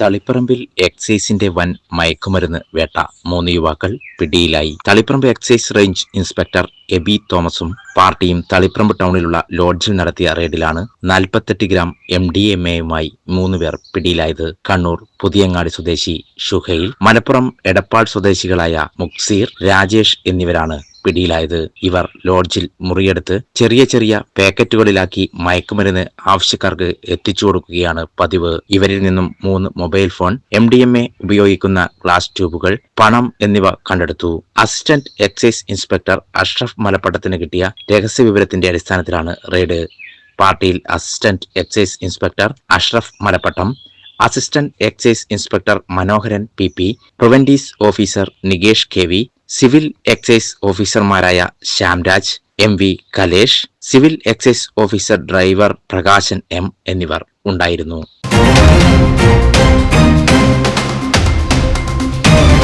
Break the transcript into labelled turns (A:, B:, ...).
A: തളിപ്പറമ്പിൽ എക്സൈസിന്റെ വൻ മയക്കുമരുന്ന് വേട്ട. മൂന്ന് യുവാക്കൾ പിടിയിലായി. Taliparamba excise range inspector Eby തോമസും പാർട്ടിയും തളിപ്പറമ്പ് ടൗണിലുള്ള ലോഡ്ജിൽ നടത്തിയ റെയ്ഡിലാണ് നാൽപ്പത്തെട്ട് ഗ്രാം എം ഡി എം എയുമായി മൂന്നുപേർ പിടിയിലായത്. കണ്ണൂർ പുതിയങ്ങാടി സ്വദേശി ഷുഹൈൽ മലപ്പുറം എടപ്പാൾ സ്വദേശികളായ മുക്സീർ രാജേഷ് എന്നിവരാണ് പിടിയിലായത് ഇവർ ലോഡ്ജിൽ മുറിയെടുത്ത് ചെറിയ ചെറിയ പാക്കറ്റുകളിലാക്കി മയക്കുമരുന്ന് ആവശ്യക്കാർക്ക് എത്തിച്ചു കൊടുക്കുകയാണ് പതിവ്. ഇവരിൽ നിന്നും മൂന്ന് mobile phone M D M A ഉപയോഗിക്കുന്ന ഗ്ലാസ് ട്യൂബുകൾ പണം എന്നിവ കണ്ടെടുത്തു. അസിസ്റ്റന്റ് എക്സൈസ് ഇൻസ്പെക്ടർ അഷ്റഫ് മലപ്പട്ടത്തിന് കിട്ടിയ രഹസ്യ വിവരത്തിന്റെ അടിസ്ഥാനത്തിലാണ് റെയ്ഡ്. പാർട്ടിയിൽ assistant excise inspector Ashraf Malappattam assistant excise inspector Manoharan P P preventive officer Nikesh K V civil excise ഓഫീസർമാരായ Shyamraj M V Kalesh civil excise officer driver Prakashan M എന്നിവർ ഉണ്ടായിരുന്നു.